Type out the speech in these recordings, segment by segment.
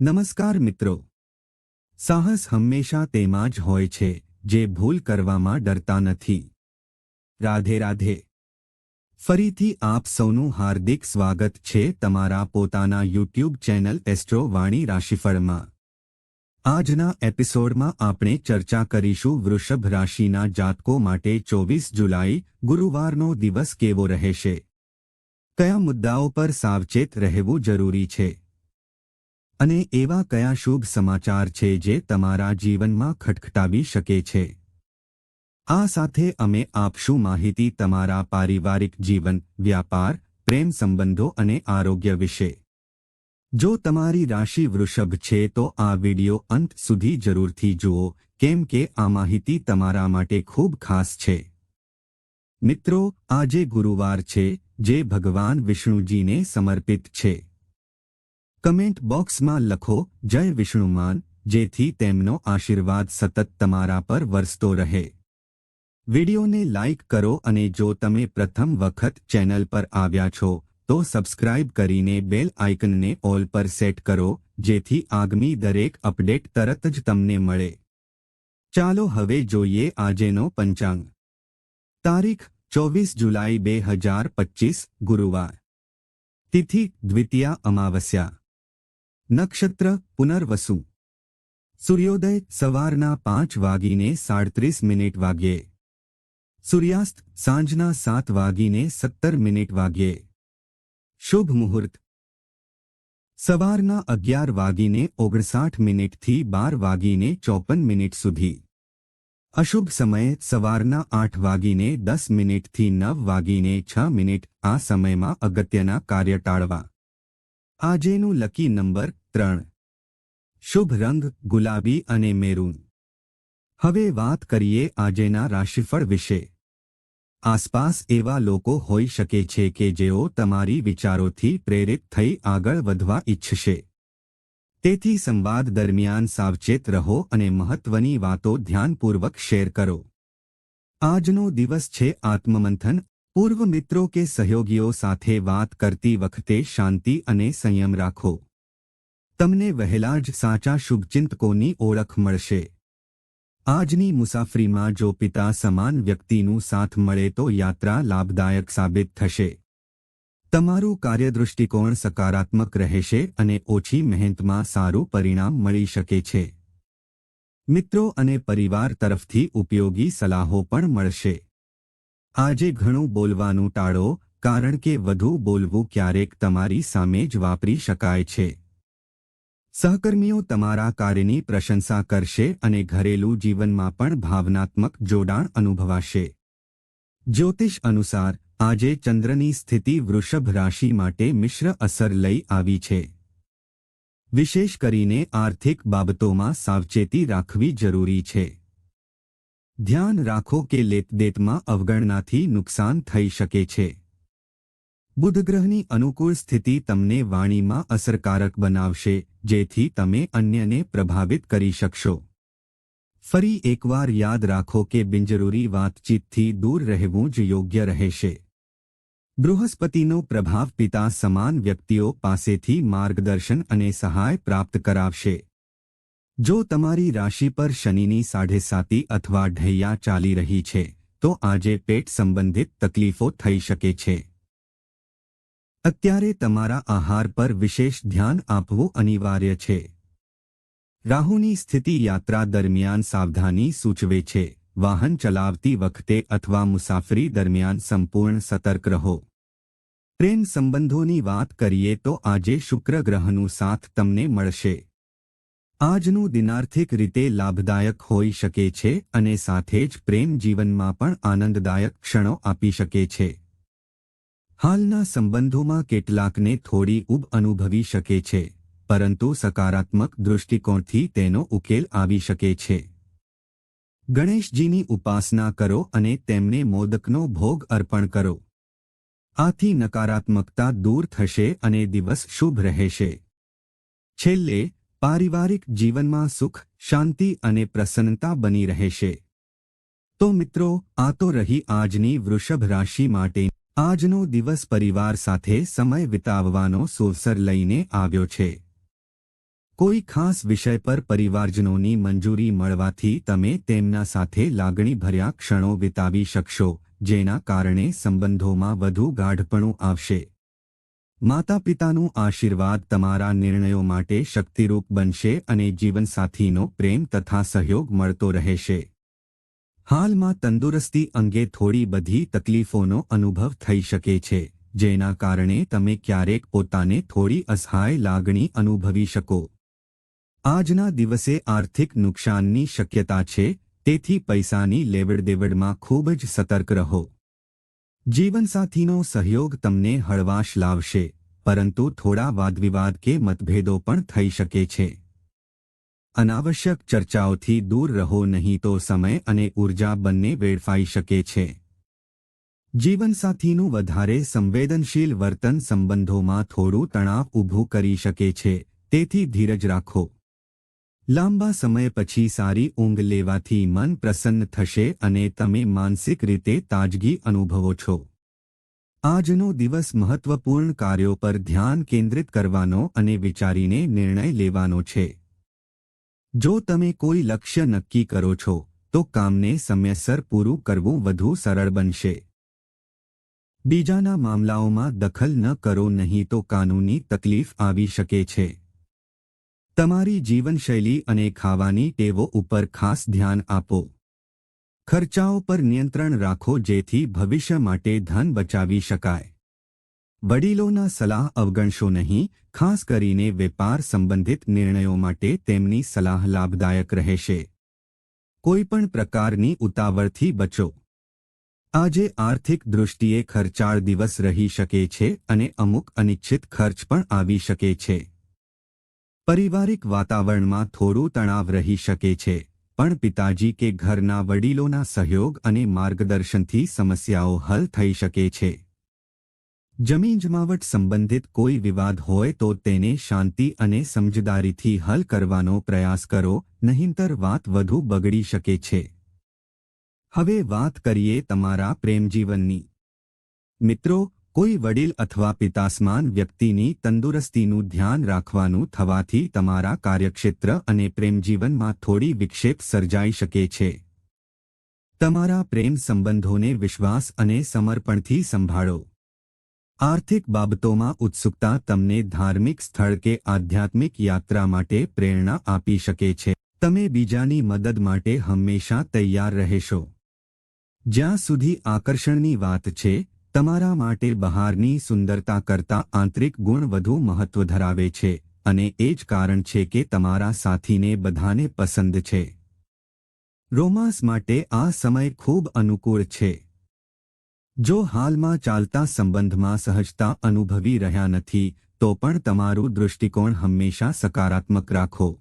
નમસ્કાર મિત્રો. સાહસ હંમેશા તેમાં જ હોય છે, જે ભૂલ કરવામાં ડરતા નથી. રાધે રાધે. ફરીથી આપ સૌનું હાર્દિક સ્વાગત છે તમારા પોતાના યુટ્યુબ ચેનલ એસ્ટ્રો વાણી રાશિફળમાં. આજના એપિસોડમાં આપણે ચર્ચા કરીશું વૃષભ રાશિના જાતકો માટે ચોવીસ જુલાઈ, ગુરુવારનો દિવસ કેવો રહેશે? કયા મુદ્દાઓ પર સાવચેત રહેવું જરૂરી છે? અને એવા કયા શુભ સમાચાર છે જે તમારા જીવનમાં ખટખટાવી શકે છે? આ સાથે અમે આપશું માહિતી તમારા પારિવારિક જીવન, વ્યાપાર, પ્રેમ સંબંધો અને આરોગ્ય વિશે? જો તમારી રાશિ વૃષભ છે તો આ વિડિયો અંત સુધી જરૂરથી જુઓ, કેમ કે આ માહિતી તમારા માટે ખૂબ ખાસ છે. મિત્રો, આજે ગુરુવાર છે, જે ભગવાન વિષ્ણુજીને સમર્પિત છે. કમેન્ટ બોક્સમાં લખો, જય વિષ્ણુમાન જેથી તેમનો આશીર્વાદ સતત તમારા પર વરસતો રહે. વિડિયોને લાઇક કરો અને જો તમે પ્રથમ વખત ચેનલ પર આવ્યા છો, તો સબસ્ક્રાઇબ કરીને બેલ આઇકનને ઓલ પર સેટ કરો, જેથી આગમી દરેક અપડેટ તરત જ તમને મળે. ચાલો હવે જોઈએ આજેનો પંચાંગ. તારીખ, ચોવીસ જુલાઈ બે હજાર પચીસ, ગુરુવાર. તિથિ, દ્વિતીયા, અમાવસ્યા. નક્ષત્ર પુનર્વસુ સૂર્યોદય સવારના પાંચ વાગીને સાડત્રીસ મિનિટ વાગ્યે સૂર્યાસ્ત સાંજના સાત વાગીને સત્તર મિનિટ વાગ્યે શુભ મુહૂર્ત સવારના અગિયાર વાગીને ઓગણસાઠ મિનિટથી બાર વાગીને ચોપન મિનિટ સુધી અશુભ સમયે સવારના આઠ વાગીને દસ મિનિટથી નવ વાગીને છ મિનિટ આ સમયમાં અગત્યના કાર્ય ટાળવા આજેનું લકી નંબર ત્રણ. શુભ રંગ, ગુલાબી અને મેરૂન. હવે વાત કરીએ આજેના રાશિફળ વિશે. આસપાસ એવા લોકો હોઈ શકે છે કે જેઓ તમારી વિચારોથી પ્રેરિત થઈ આગળ વધવા ઈચ્છશે. તેથી સંવાદ દરમિયાન સાવચેત રહો અને મહત્વની વાતો ધ્યાનપૂર્વક શેર કરો. આજનો દિવસ છે આત્મમંથન પૂર્વ મિત્રો કે સહયોગીઓ સાથે વાત કરતી વખતે શાંતિ અને સંયમ રાખો. તમને વહેલા જ સાચા શુભચિંતકોની ઓળખ મળશે. આજની મુસાફરીમાં જો પિતા સમાન વ્યક્તિનું સાથ મળે તો યાત્રા લાભદાયક સાબિત થશે. તમારું કાર્યદૃષ્ટિકોણ સકારાત્મક રહેશે અને ઓછી મહેનતમાં સારું પરિણામ મળી શકે છે. મિત્રો અને પરિવાર તરફથી ઉપયોગી સલાહો પણ મળશે. આજે ઘણું બોલવાનું ટાળો, કારણ કે વધુ બોલવું ક્યારેક તમારી સામે જ વાપરી શકાય છે. સહકર્મીઓ તમારા કાર્યની પ્રશંસા કરશે અને ઘરેલું જીવનમાં પણ ભાવનાત્મક જોડાણ અનુભવાશે. જ્યોતિષ અનુસાર, આજે ચંદ્રની સ્થિતિ વૃષભ રાશિ માટે મિશ્ર અસર લઈ આવી છે. વિશેષ કરીને આર્થિક બાબતોમાં સાવચેતી રાખવી જરૂરી છે. ધ્યાન રાખો કે લેતદેતમાં અવગણનાથી નુકસાન થઈ શકે છે. બુધગ્રહની અનુકૂળ સ્થિતિ તમને વાણીમાં અસરકારક બનાવશે, જેથી તમે અન્યને પ્રભાવિત કરી શકશો. ફરી એકવાર યાદ રાખો કે બિનજરૂરી વાતચીતથી દૂર રહેવું જ યોગ્ય રહેશે. બૃહસ્પતિનો પ્રભાવ પિતા સમાન વ્યક્તિઓ પાસેથી માર્ગદર્શન અને સહાય પ્રાપ્ત કરાવશે. જો તમારી રાશિ પર શનિની સાઢે સાતી અથવા ઢૈયા ચાલી રહી છે, તો આજે પેટ સંબંધિત તકલીફો થઈ શકે છે. અત્યારે તમારા આહાર પર વિશેષ ધ્યાન આપવું અનિવાર્ય છે. રાહુની સ્થિતિ યાત્રા દરમિયાન સાવધાની સૂચવે છે. વાહન ચલાવતી વખતે અથવા મુસાફરી દરમિયાન સંપૂર્ણ સતર્ક રહો. પ્રેમ સંબંધોની વાત કરીએ તો આજે શુક્ર ગ્રહનું સાથ તમને મળશે. આજનું દિનાર્થિક રીતે લાભદાયક હોઈ શકે છે અને સાથે જ પ્રેમ જીવનમાં પણ આનંદદાયક ક્ષણો આપી શકે છે. હાલના સંબંધોમાં કેટલાકને થોડી ઉબ અનુભવી શકે છે, પરંતુ સકારાત્મક દૃષ્ટિકોણથી તેનો ઉકેલ આવી શકે છે. ગણેશજીની ઉપાસના કરો અને તેમને મોદકનો ભોગ અર્પણ કરો. આથી નકારાત્મકતા દૂર થશે અને દિવસ શુભ રહેશે. છેલ્લે પારિવારિક જીવનમાં સુખ, શાંતિ અને પ્રસન્નતા બની રહેશે. તો મિત્રો, આ તો રહી આજની વૃષભ રાશિ માટે. આજનો દિવસ પરિવાર સાથે સમય વિતાવવાનો સોવસર લઈને આવ્યો છે. કોઈ ખાસ વિષય પર પરિવારજનોની મંજૂરી મળવાથી તમે તેમના સાથે લાગણીભર્યા ક્ષણો વિતાવી શકશો, જેના કારણે સંબંધોમાં વધુ ગાઢપણું આવશે. માતા પિતાનું આશીર્વાદ તમારા નિર્ણયો માટે શક્તિરૂપ બનશે અને જીવનસાથીનો પ્રેમ તથા સહયોગ મળતો રહેશે. હાલમાં તંદુરસ્તી અંગે થોડી બધી તકલીફોનો અનુભવ થઈ શકે છે, જેના કારણે તમે ક્યારેક પોતાને થોડી અસહાય લાગણી અનુભવી શકો. આજના દિવસે આર્થિક નુકસાનની શક્યતા છે, તેથી પૈસાની લેવડદેવડમાં ખૂબ જ સતર્ક રહો. જીવનસાથીનો સહયોગ તમને હળવાશ લાવશે, પરંતુ થોડા વાદવિવાદ કે મતભેદો પણ થઈ શકે છે. અનાવશ્યક ચર્ચાઓથી દૂર રહો નહીં તો સમય અને ઊર્જા બંને વેડફાઈ શકે છે. જીવનસાથીનું વધારે સંવેદનશીલ વર્તન સંબંધોમાં થોડું તણાવ ઊભું કરી શકે છે, તેથી ધીરજ રાખો. લાંબા સમય પછી સારી ઊંઘ લેવાથી મન પ્રસન્ન થશે અને તમે માનસિક રીતે તાજગી અનુભવો છો. આજનો દિવસ મહત્વપૂર્ણ કાર્યો પર ધ્યાન કેન્દ્રિત કરવાનો અને વિચારીને નિર્ણય લેવાનો છે. જો તમે કોઈ લક્ષ્ય નક્કી કરો છો, તો કામને સમયસર પૂરું કરવું વધુ સરળ બનશે. બીજાના મામલાઓમાં દખલ ન કરો નહીં તો કાનૂની તકલીફ આવી શકે છે. તમારી જીવનશૈલી અને ખાવાની ટેવો ઉપર ખાસ ધ્યાન આપો. ખર્ચાઓ પર નિયંત્રણ રાખો જેથી ભવિષ્ય માટે ધન બચાવી શકાય. વડીલોના સલાહ અવગણશો નહીં, ખાસ કરીને વેપાર સંબંધિત નિર્ણયો માટે તેમની સલાહ લાભદાયક રહેશે. કોઈપણ પ્રકારની ઉતાવળથી બચો. આજે આર્થિક દૃષ્ટિએ ખર્ચાળ દિવસ રહી શકે છે અને અમુક અનિચ્છિત ખર્ચ પણ આવી શકે છે. પારિવારિક વાતાવરણમાં થોડું તણાવ રહી શકે છે, પણ પિતાજી કે ઘરના વડીલોના સહયોગ અને માર્ગદર્શનથી સમસ્યાઓ હલ થઈ શકે છે. જમીન જમાવટ સંબંધિત કોઈ વિવાદ હોય તો તેને શાંતિ અને સમજદારીથી હલ કરવાનો પ્રયાસ કરો, નહીંતર વાત વધુ બગડી શકે છે. હવે વાત કરીએ તમારા પ્રેમજીવનની. મિત્રો કોઈ વડીલ અથવા પિતાસમાન વ્યક્તિની તંદુરસ્તીનું ધ્યાન રાખવાનું થવાથી તમારા કાર્યક્ષેત્ર અને પ્રેમજીવનમાં થોડી વિક્ષેપ સર્જાઈ શકે છે. તમારા પ્રેમ સંબંધોને વિશ્વાસ અને સમર્પણથી સંભાળો. આર્થિક બાબતોમાં ઉત્સુકતા તમને ધાર્મિક સ્થળ કે આધ્યાત્મિક યાત્રા માટે પ્રેરણા આપી શકે છે. તમે બીજાની મદદ માટે હંમેશા તૈયાર રહેશો. જ્યાં સુધી આકર્ષણની વાત છે તમારા માટે બહારની સુંદરતા કરતાં આંતરિક ગુણ વધુ મહત્વ ધરાવે છે અને એ જ કારણ છે કે તમારા સાથીને બધાને પસંદ છે. રોમાન્સ માટે આ સમય ખૂબ અનુકૂળ છે. જો હાલમાં ચાલતા સંબંધમાં સહજતા અનુભવી રહ્યા નથી, તો પણ તમારું દૃષ્ટિકોણ હંમેશા સકારાત્મક રાખો.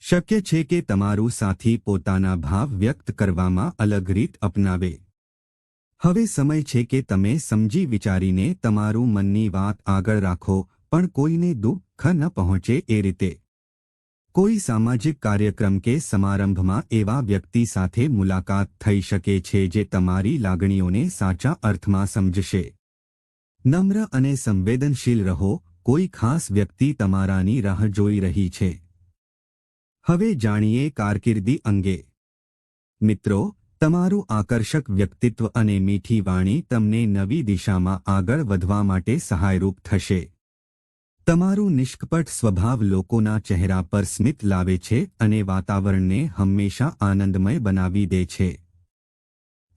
શક્ય છે કે તમારું સાથી પોતાના ભાવ વ્યક્ત કરવામાં અલગ રીત અપનાવે. હવે સમય છે કે તમે સમજી વિચારીને તમારું મનની વાત આગળ રાખો, પણ કોઈને દુઃખ ન પહોંચે એ રીતે. કોઈ સામાજિક કાર્યક્રમ કે સમારંભમાં એવા વ્યક્તિ સાથે મુલાકાત થઈ શકે છે જે તમારી લાગણીઓને સાચા અર્થમાં સમજશે. નમ્ર અને સંવેદનશીલ રહો, કોઈ ખાસ વ્યક્તિ તમારાની રાહ જોઈ રહી છે. હવે જાણીએ કારકિર્દી અંગે. મિત્રો તમારું આકર્ષક વ્યક્તિત્વ અને મીઠી વાણી તમને નવી દિશામાં આગળ વધવા માટે સહાયરૂપ થશે. તમારું નિષ્કપટ સ્વભાવ લોકોના ચહેરા પર સ્મિત લાવે છે અને વાતાવરણને હંમેશા આનંદમય બનાવી દે છે.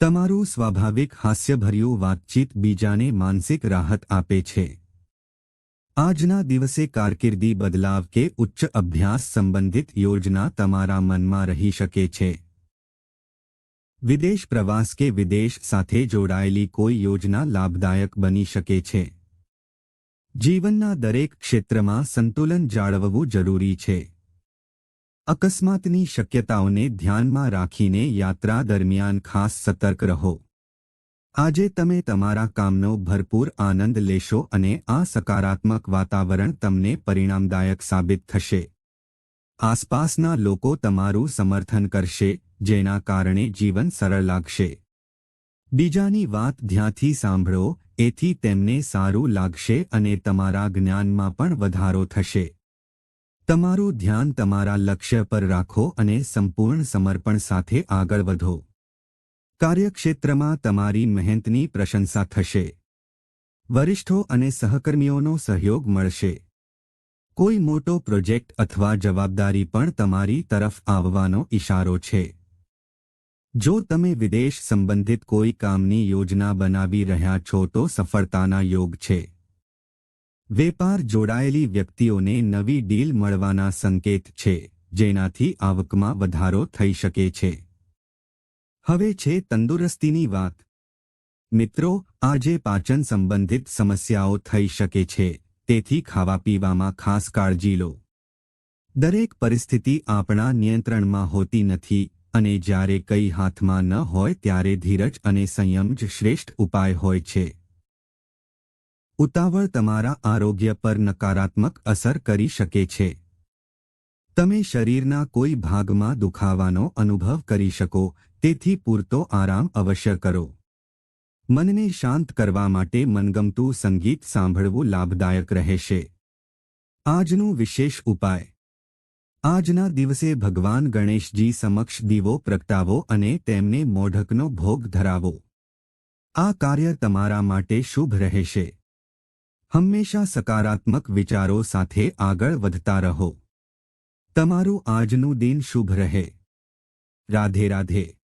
તમારું સ્વાભાવિક હાસ્યભર્યું વાતચીત બીજાને માનસિક રાહત આપે છે. આજના દિવસે કારકિર્દી બદલાવ કે ઉચ્ચ અભ્યાસ સંબંધિત યોજના તમારા મનમાં રહી શકે છે. વિદેશ પ્રવાસ કે વિદેશ સાથે જોડાયેલી કોઈ યોજના લાભદાયક બની શકે છે? જીવનના દરેક ક્ષેત્રમાં સંતુલન જાળવવું જરૂરી છે. અકસ્માતની શક્યતાઓને ધ્યાનમાં રાખીને યાત્રા દરમિયાન ખાસ સતર્ક રહો. આજે તમે તમારા કામનો ભરપૂર આનંદ લેશો અને આ સકારાત્મક વાતાવરણ તમને પરિણામદાયક સાબિત થશે. આસપાસના લોકો તમારું સમર્થન કરશે. જેના કારણે જીવન સરળ લાગશે. બીજાની વાત ધ્યાનથી સાંભળો, એથી તેમને સારું લાગશે અને તમારા જ્ઞાનમાં પણ વધારો થશે. તમારું ધ્યાન તમારા લક્ષ્ય પર રાખો અને સંપૂર્ણ સમર્પણ સાથે આગળ વધો. કાર્યક્ષેત્રમાં તમારી મહેનતની પ્રશંસા થશે. વરિષ્ઠો અને સહકર્મીઓનો સહયોગ મળશે. કોઈ મોટો પ્રોજેક્ટ અથવા જવાબદારી પણ તમારી તરફ આવવાનો ઇશારો છે. જો તમે વિદેશ સંબંધિત કોઈ કામની યોજના બનાવી રહ્યા છો તો સફળતાના યોગ છે. વેપાર જોડાયેલી વ્યક્તિઓને નવી ડીલ મળવાના સંકેત છે, જેનાથી આવકમાં વધારો થઈ શકે છે. હવે છે તંદુરસ્તીની વાત. મિત્રો, આજે પાચન સંબંધિત સમસ્યાઓ થઈ શકે છે, તેથી ખાવા પીવામાં ખાસ કાળજી લો. દરેક પરિસ્થિતિ આપણા નિયંત્રણમાં હોતી નથી અને જ્યારે કંઈ હાથમાં ન હોય ત્યારે ધીરજ અને સંયમ જ શ્રેષ્ઠ ઉપાય હોય છે. ઉતાવળ તમારા આરોગ્ય પર નકારાત્મક અસર કરી શકે છે. તમે શરીરના કોઈ ભાગમાં દુખાવાનો અનુભવ કરી શકો, તેથી પૂરતો આરામ અવશ્ય કરો. મનને શાંત કરવા માટે મનગમતું સંગીત સાંભળવું લાભદાયક રહેશે. આજનું વિશેષ ઉપાય. આજના દિવસે ભગવાન ગણેશજી સમક્ષ દીવો પ્રગટાવો અને તેમને મોઢકનો ભોગ ધરાવો. આ કાર્ય તમારા માટે શુભ રહેશે. હંમેશા સકારાત્મક વિચારો સાથે આગળ વધતા રહો. તમારું આજનું દિન શુભ રહે. રાધે રાધે.